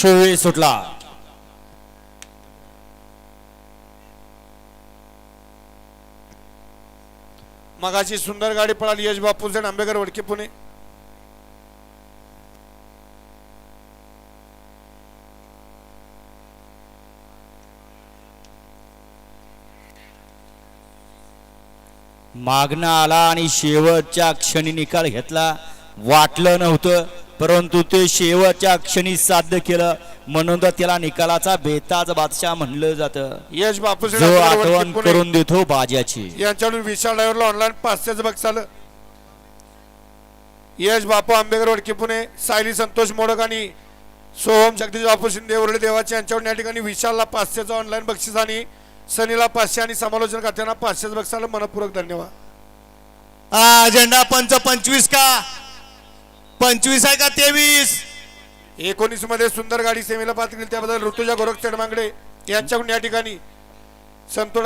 चोवीस सुटला. मगाची सुंदर गाडी पळाली यश बापूचे आंबेकर वडके पुणे. मागणं आला आणि शेवटच्या क्षणी निकाल घेतला. वाटलं नव्हतं. परंतु ते शेवटच्या क्षणी साध्य केलं. म्हणून तर त्याला निकालाचा बेताज बादशाह म्हणलं जातं. यश बापूचे जो आठवण करून देतो बाजाची यांच्याकडून विशाल ड्रायव्हरला ऑनलाईन पाचशेच बघ चाल यश बापू आंबेकर वडके पुणे सायली संतोष मोडक आणि सोहम जगदीश बापू शिंदे उरळे देवाचे. यांच्याकडून या ठिकाणी विशालला पाचशेचं ऑनलाईन बक्षीस आणि सनीला पाचशे आणि समालोचन करताना पाचशेच बक्षाला मनपूर्वक धन्यवाद. हा झेंडा पंच पंचवीस का? पंचवीस आहे का तेवीस? एकोणीसमध्ये सुंदर गाडी सेमीला पात्र त्याबद्दल ऋतुजा गोरख चढमांगडे यांच्याकडून या ठिकाणी संतोष